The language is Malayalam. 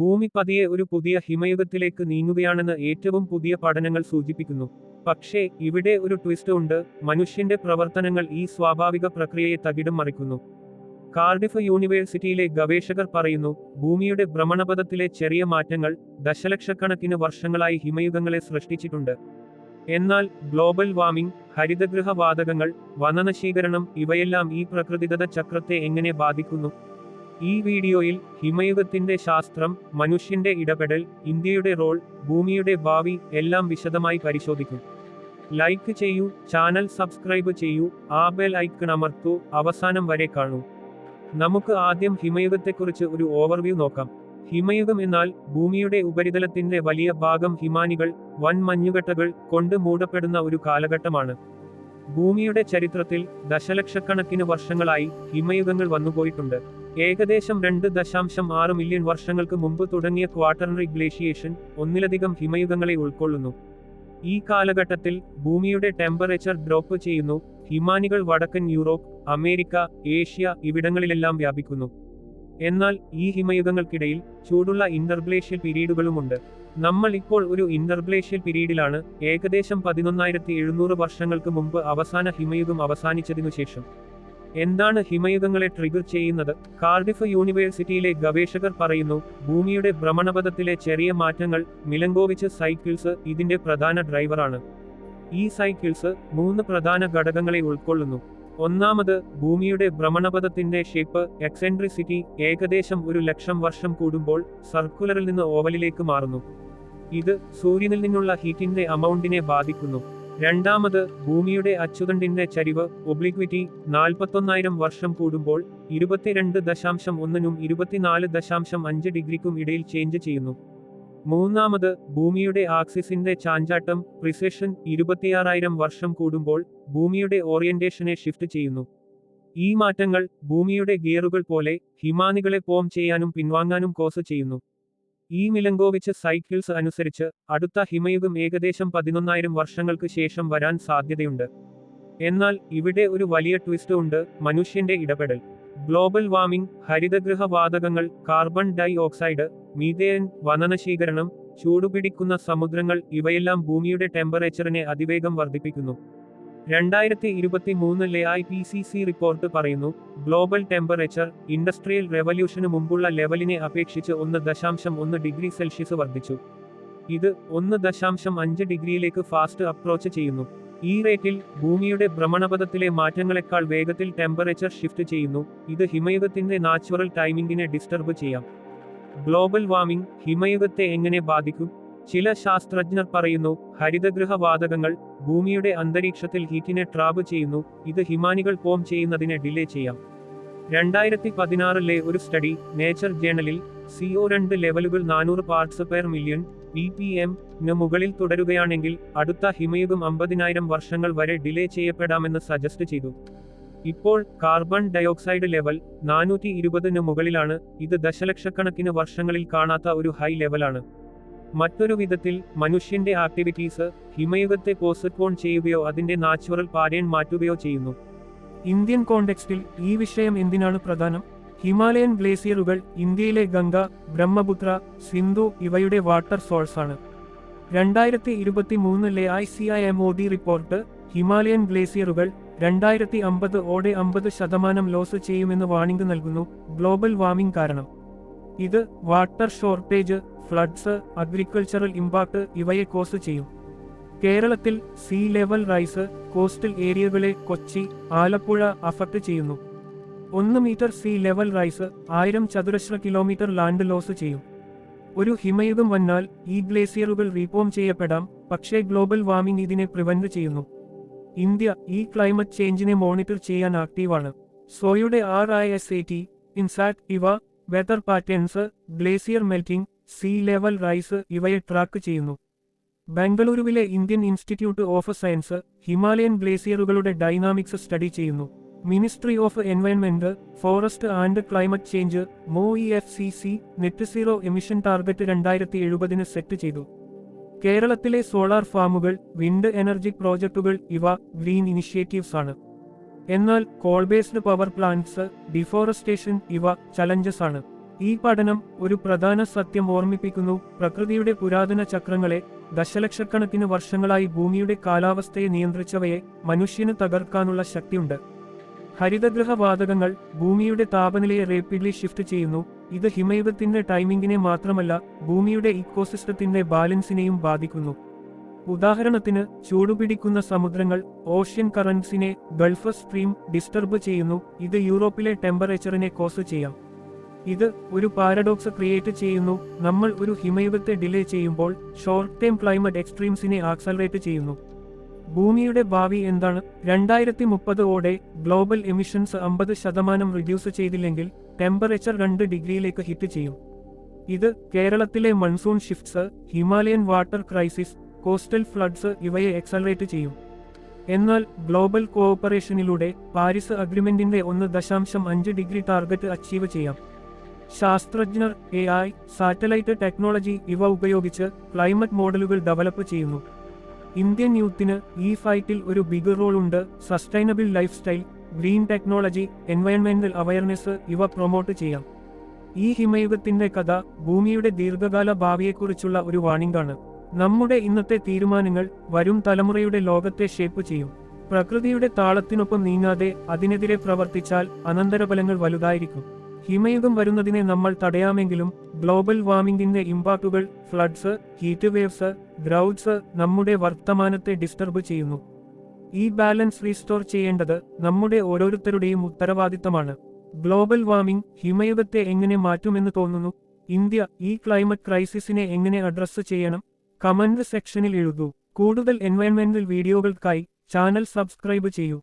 ഭൂമി പതിയെ ഒരു പുതിയ ഹിമയുഗത്തിലേക്ക് നീങ്ങുകയാണെന്ന് ഏറ്റവും പുതിയ പഠനങ്ങൾ സൂചിപ്പിക്കുന്നു. പക്ഷേ ഇവിടെ ഒരു ട്വിസ്റ്റ് ഉണ്ട്. മനുഷ്യന്റെ പ്രവർത്തനങ്ങൾ ഈ സ്വാഭാവിക പ്രക്രിയയെ തകിടം മറിക്കുന്നു. കാർഡിഫ് യൂണിവേഴ്സിറ്റിയിലെ ഗവേഷകർ പറയുന്നു ഭൂമിയുടെ ഭ്രമണപഥത്തിലെ ചെറിയ മാറ്റങ്ങൾ ദശലക്ഷക്കണക്കിന് വർഷങ്ങളായി ഹിമയുഗങ്ങളെ സൃഷ്ടിച്ചിട്ടുണ്ട്. എന്നാൽ ഗ്ലോബൽ വാർമിംഗ് ഹരിതഗൃഹ വാതകങ്ങൾ വനനശീകരണം ഇവയെല്ലാം ഈ പ്രകൃതിദത്ത ചക്രത്തെ എങ്ങനെ ബാധിക്കുന്നു? ഈ വീഡിയോയിൽ ഹിമയുഗത്തിന്റെ ശാസ്ത്രം മനുഷ്യന്റെ ഇടപെടൽ ഇന്ത്യയുടെ റോൾ ഭൂമിയുടെ ഭാവി എല്ലാം വിശദമായി പരിശോധിക്കും. ലൈക്ക് ചെയ്യൂ ചാനൽ സബ്സ്ക്രൈബ് ചെയ്യൂ ആ ബെൽ ഐക്കൺ അമർത്തൂ. അവസാനം വരെ കാണൂ. നമുക്ക് ആദ്യം ഹിമയുഗത്തെക്കുറിച്ച് ഒരു ഓവർവ്യൂ നോക്കാം. ഹിമയുഗം എന്നാൽ ഭൂമിയുടെ ഉപരിതലത്തിന്റെ വലിയ ഭാഗം ഹിമാനികൾ വൻ മഞ്ഞുകട്ടകൾ കൊണ്ട് മൂടപ്പെടുന്ന ഒരു കാലഘട്ടമാണ്. ഭൂമിയുടെ ചരിത്രത്തിൽ ദശലക്ഷക്കണക്കിന് വർഷങ്ങളായി ഹിമയുഗങ്ങൾ വന്നുപോയിട്ടുണ്ട്. ഏകദേശം രണ്ട് ദശാംശം ആറ് മില്യൺ വർഷങ്ങൾക്ക് മുമ്പ് തുടങ്ങിയ ക്വാർട്ടർണറി ഗ്ലേഷിയേഷൻ ഒന്നിലധികം ഹിമയുഗങ്ങളെ ഉൾക്കൊള്ളുന്നു. ഈ കാലഘട്ടത്തിൽ ഭൂമിയുടെ ടെമ്പറേച്ചർ ഡ്രോപ്പ് ചെയ്യുന്നു. ഹിമാനികൾ വടക്കൻ യൂറോപ്പ് അമേരിക്ക ഏഷ്യ ഇവിടങ്ങളിലെല്ലാം വ്യാപിക്കുന്നു. എന്നാൽ ഈ ഹിമയുഗങ്ങൾക്കിടയിൽ ചൂടുള്ള ഇന്റർഗ്ലേഷ്യൽ പീരീഡുകളുമുണ്ട്. നമ്മൾ ഇപ്പോൾ ഒരു ഇന്റർഗ്ലേഷ്യൽ പീരീഡിലാണ് ഏകദേശം പതിനൊന്നായിരത്തി എഴുന്നൂറ് വർഷങ്ങൾക്ക് മുമ്പ് അവസാന ഹിമയുഗം അവസാനിച്ചതിനു ശേഷം. എന്താണ് ഹിമയുഗങ്ങളെ ട്രിഗർ ചെയ്യുന്നത്? കാർഡിഫ് യൂണിവേഴ്സിറ്റിയിലെ ഗവേഷകർ പറയുന്നു ഭൂമിയുടെ ഭ്രമണപഥത്തിലെ ചെറിയ മാറ്റങ്ങൾ മിലങ്കോവിച്ച് സൈക്കിൾസ് ഇതിന്റെ പ്രധാന ഡ്രൈവറാണ് ഈ സൈക്കിൾസ് മൂന്ന് പ്രധാന ഘടകങ്ങളെ ഉൾക്കൊള്ളുന്നു. ഒന്നാമത് ഭൂമിയുടെ ഭ്രമണപഥത്തിന്റെ ഷേപ്പ് എക്സെൻട്രിസിറ്റി ഏകദേശം ഒരു ലക്ഷം വർഷം കൂടുമ്പോൾ സർക്കുലറിൽ നിന്ന് ഓവലിലേക്ക് മാറുന്നു. ഇത് സൂര്യനിൽ നിന്നുള്ള ഹീറ്റിന്റെ അമൗണ്ടിനെ ബാധിക്കുന്നു. രണ്ടാമത് ഭൂമിയുടെ അച്ചുതണ്ടിന്റെ ചരിവ് ഒബ്ലിക്വിറ്റി നാൽപ്പത്തൊന്നായിരം വർഷം കൂടുമ്പോൾ ഇരുപത്തിരണ്ട് ദശാംശം ഒന്നിനും ഇരുപത്തിനാല് ദശാംശം അഞ്ച് ഡിഗ്രിക്കും ഇടയിൽ ചേഞ്ച് ചെയ്യുന്നു. മൂന്നാമത് ഭൂമിയുടെ ആക്സിസിന്റെ ചാഞ്ചാട്ടം പ്രിസെഷൻ ഇരുപത്തിയാറായിരം വർഷം കൂടുമ്പോൾ ഭൂമിയുടെ ഓറിയന്റേഷനെ ഷിഫ്റ്റ് ചെയ്യുന്നു. ഈ മാറ്റങ്ങൾ ഭൂമിയുടെ ഗിയറുകൾ പോലെ ഹിമാനികളെ പോം ചെയ്യാനും പിൻവാങ്ങാനും കോസ് ചെയ്യുന്നു. ഈ മിലങ്കോവിച്ച് സൈക്കിൾസ് അനുസരിച്ച് അടുത്ത ഹിമയുഗം ഏകദേശം പതിനൊന്നായിരം വർഷങ്ങൾക്ക് ശേഷം വരാൻ സാധ്യതയുണ്ട്. എന്നാൽ ഇവിടെ ഒരു വലിയ ട്വിസ്റ്റ് ഉണ്ട് മനുഷ്യന്റെ ഇടപെടൽ. ഗ്ലോബൽ വാർമിംഗ് ഹരിതഗൃഹ വാതകങ്ങൾ കാർബൺ ഡൈ ഓക്സൈഡ് മീതേൻ വനനശീകരണം ചൂടുപിടിക്കുന്ന സമുദ്രങ്ങൾ ഇവയെല്ലാം ഭൂമിയുടെ ടെമ്പറേച്ചറിനെ അതിവേഗം വർദ്ധിപ്പിക്കുന്നു. രണ്ടായിരത്തി ഇരുപത്തി മൂന്നിലെ I P C C report പറയുന്നു ഗ്ലോബൽ ടെമ്പറേച്ചർ ഇൻഡസ്ട്രിയൽ റെവല്യൂഷന് മുമ്പുള്ള ലെവലിനെ അപേക്ഷിച്ച് ഒന്ന് ദശാംശം ഒന്ന് ഡിഗ്രി സെൽഷ്യസ് വർദ്ധിച്ചു. ഇത് ഒന്ന് ദശാംശം അഞ്ച് ഡിഗ്രിയിലേക്ക് ഫാസ്റ്റ് അപ്രോച്ച് ചെയ്യുന്നു. ഈ റേറ്റിൽ ഭൂമിയുടെ ഭ്രമണപഥത്തിലെ മാറ്റങ്ങളെക്കാൾ വേഗത്തിൽ ടെമ്പറേച്ചർ ഷിഫ്റ്റ് ചെയ്യുന്നു. ഇത് ഹിമയുഗത്തിന്റെ നാച്ചുറൽ ടൈമിംഗിനെ ഡിസ്റ്റർബ് ചെയ്യാം. ഗ്ലോബൽ വാർമിംഗ് ഹിമയുഗത്തെ എങ്ങനെ ബാധിക്കും? ചില ശാസ്ത്രജ്ഞർ പറയുന്നു ഹരിതഗൃഹ വാതകങ്ങൾ ഭൂമിയുടെ അന്തരീക്ഷത്തിൽ ഹീറ്റിനെ ട്രാപ്പ് ചെയ്യുന്നു. ഇത് ഹിമാനികൾ ഫോം ചെയ്യുന്നതിനെ ഡിലേ ചെയ്യാം. രണ്ടായിരത്തി പതിനാറിലെ ഒരു സ്റ്റഡി നേച്ചർ ജേണലിൽ സിഒ രണ്ട് ലെവലുകൾ നാനൂറ് parts per million B P M ന് മുകളിൽ തുടരുകയാണെങ്കിൽ അടുത്ത ഹിമയുഗം അമ്പതിനായിരം വർഷങ്ങൾ വരെ ഡിലേ ചെയ്യപ്പെടാമെന്ന് സജസ്റ്റ് ചെയ്തു. ഇപ്പോൾ കാർബൺ ഡയോക്സൈഡ് ലെവൽ നാനൂറ്റി ഇരുപതിന് മുകളിലാണ് ഇത് ദശലക്ഷക്കണക്കിന് വർഷങ്ങളിൽ കാണാത്ത ഒരു ഹൈ ലെവലാണ്. മറ്റൊരു വിധത്തിൽ മനുഷ്യന്റെ ആക്ടിവിറ്റീസ് ഹിമയുഗത്തെ പോസ്റ്റ്പോൺ ചെയ്യുകയോ അതിന്റെ നാച്ചുറൽ പാരയൻ മാറ്റുകയോ ചെയ്യുന്നു. ഇന്ത്യൻ കോണ്ടെക്സ്റ്റിൽ ഈ വിഷയം എന്തിനാണ് പ്രധാനം? ഹിമാലയൻ ഗ്ലേസിയറുകൾ ഇന്ത്യയിലെ ഗംഗ ബ്രഹ്മപുത്ര സിന്ധു ഇവയുടെ വാട്ടർ സോഴ്സാണ് രണ്ടായിരത്തി ഇരുപത്തി മൂന്നിലെ I C I M O D report Himalayan ഗ്ലേസിയറുകൾ രണ്ടായിരത്തി അമ്പത് ഓടെ അമ്പത് ശതമാനം ലോസ് ചെയ്യുമെന്ന് വാണിംഗ് നൽകുന്നു ഗ്ലോബൽ വാർമിംഗ് കാരണം. ഇത് water shortage floods agricultural impact ഇവയെ കോസ് ചെയ്യും. കേരളത്തിൽ സീ ലെവൽ റൈസ് കോസ്റ്റൽ ഏരിയകളെ കൊച്ചി ആലപ്പുഴ അഫക്ട് ചെയ്യുന്നു. ഒന്ന് മീറ്റർ സീ ലെവൽ റൈസ് ആയിരം ചതുരശ്ര കിലോമീറ്റർ ലാൻഡ് ലോസ് ചെയ്യും. ഒരു ഹിമയുഗം വന്നാൽ ഈ ഗ്ലേസിയറുകൾ റീഫോം ചെയ്യപ്പെടാം പക്ഷേ ഗ്ലോബൽ വാർമിംഗ് ഇതിനെ പ്രിവെന്റ് ചെയ്യുന്നു. ഇന്ത്യ ഈ ക്ലൈമറ്റ് ചേഞ്ചിനെ മോണിറ്റർ ചെയ്യാൻ ആക്റ്റീവാണ് സോയുടെ R I S A T INSAT ഇവ weather patterns glacier melting sea level rise ഇവയെ ട്രാക്ക് ചെയ്യുന്നു. ബംഗളൂരുവിലെ Indian Institute of Science Himalayan ഗ്ലേസിയറുകളുടെ dynamics study ചെയ്യുന്നു. Ministry of Environment Forest and Climate Change Mo E F C C net zero emission target രണ്ടായിരത്തി എഴുപതിന് സെറ്റ് ചെയ്തു. കേരളത്തിലെ സോളാർ ഫാമുകൾ വിൻഡ് എനർജി പ്രോജക്റ്റുകൾ ഇവ ഗ്രീൻ ഇനിഷ്യേറ്റീവ്സ് ആണ്. എന്നാൽ coal based power plants deforestation ഇവ ചലഞ്ചസ് ആണ്. ഈ പഠനം ഒരു പ്രധാന സത്യം ഓർമ്മിപ്പിക്കുന്നു. പ്രകൃതിയുടെ പുരാതന ചക്രങ്ങളെ ദശലക്ഷക്കണക്കിന് വർഷങ്ങളായി ഭൂമിയുടെ കാലാവസ്ഥയെ നിയന്ത്രിച്ചവയെ മനുഷ്യന് തകർക്കാനുള്ള ശക്തിയുണ്ട്. ഹരിതഗൃഹ വാതകങ്ങൾ ഭൂമിയുടെ താപനിലയെ റേപ്പിഡ്ലി ഷിഫ്റ്റ് ചെയ്യുന്നു. ഇത് ഹിമയുഗത്തിന്റെ ടൈമിംഗിനെ മാത്രമല്ല ഭൂമിയുടെ ഇക്കോസിസ്റ്റത്തിന്റെ ബാലൻസിനെയും ബാധിക്കുന്നു. ഉദാഹരണത്തിന് ചൂടുപിടിക്കുന്ന സമുദ്രങ്ങൾ ഓഷ്യൻ കറൻസിനെ ഗൾഫ് സ്ട്രീം ഡിസ്റ്റർബ് ചെയ്യുന്നു. ഇത് യൂറോപ്പിലെ ടെമ്പറേച്ചറിനെ കോസ് ചെയ്യാം. ഇത് ഒരു പാരഡോക്സ് ക്രിയേറ്റ് ചെയ്യുന്നു. നമ്മൾ ഒരു ഹിമയുഗത്തെ ഡിലേ ചെയ്യുമ്പോൾ ഷോർട്ട് ടേം ക്ലൈമറ്റ് എക്സ്ട്രീംസിനെ ആക്സലറേറ്റ് ചെയ്യുന്നു. ഭൂമിയുടെ ഭാവി എന്താണ്? രണ്ടായിരത്തി മുപ്പതോടെ ഗ്ലോബൽ എമിഷൻസ് അമ്പത് ശതമാനം റിഡ്യൂസ് ചെയ്തില്ലെങ്കിൽ ടെമ്പറേച്ചർ രണ്ട് ഡിഗ്രിയിലേക്ക് ഹിറ്റ് ചെയ്യും. ഇത് കേരളത്തിലെ monsoon shifts Himalayan water crisis coastal floods ഇവയെ എക്സലറേറ്റ് ചെയ്യും. എന്നാൽ ഗ്ലോബൽ കോഓപ്പറേഷനിലൂടെ പാരീസ് അഗ്രിമെന്റിന്റെ ഒന്ന് ദശാംശം അഞ്ച് ഡിഗ്രി ടാർഗറ്റ് അച്ചീവ് ചെയ്യാം. ശാസ്ത്രജ്ഞർ എ ഐ സാറ്റലൈറ്റ് ടെക്നോളജി ഇവ ഉപയോഗിച്ച് ക്ലൈമറ്റ് മോഡലുകൾ ഡെവലപ്പ് ചെയ്യുന്നു. ഇന്ത്യൻ യൂത്തിന് ഈ ഫൈറ്റിൽ ഒരു ബിഗ് റോൾ ഉണ്ട് sustainable life style green technology എൻവയൺമെന്റൽ awareness ഇവ പ്രൊമോട്ട് ചെയ്യാം. ഈ ഹിമയുഗത്തിന്റെ കഥ ഭൂമിയുടെ ദീർഘകാല ഭാവിയെക്കുറിച്ചുള്ള ഒരു വാണിംഗാണ്. നമ്മുടെ ഇന്നത്തെ തീരുമാനങ്ങൾ വരും തലമുറയുടെ ലോകത്തെ ഷേപ്പ് ചെയ്യും. പ്രകൃതിയുടെ താളത്തിനൊപ്പം നീങ്ങാതെ അതിനെതിരെ പ്രവർത്തിച്ചാൽ അനന്തരഫലങ്ങൾ വലുതായിരിക്കും. ഹിമയുഗം വരുന്നതിനെ നമ്മൾ തടയാമെങ്കിലും ഗ്ലോബൽ വാർമിംഗിന്റെ ഇമ്പാക്റ്റുകൾ ഫ്ലഡ്സ് ഹീറ്റ് വേവ്സ് ഗ്രൗഡ്സ് നമ്മുടെ വർത്തമാനത്തെ ഡിസ്റ്റർബ് ചെയ്യുന്നു. ഈ ബാലൻസ് റീസ്റ്റോർ ചെയ്യേണ്ടത് നമ്മുടെ ഓരോരുത്തരുടെയും ഉത്തരവാദിത്തമാണ്. ഗ്ലോബൽ വാർമിംഗ് ഹിമയുഗത്തെ എങ്ങനെ മാറ്റുമെന്ന് തോന്നുന്നു? ഇന്ത്യ ഈ ക്ലൈമറ്റ് ക്രൈസിസിനെ എങ്ങനെ അഡ്രസ്സ് ചെയ്യണം? കമന്റ് സെക്ഷനിൽ എഴുതൂ. കൂടുതൽ എൻവയൺമെന്റൽ വീഡിയോകൾക്കായി ചാനൽ സബ്സ്ക്രൈബ് ചെയ്യൂ.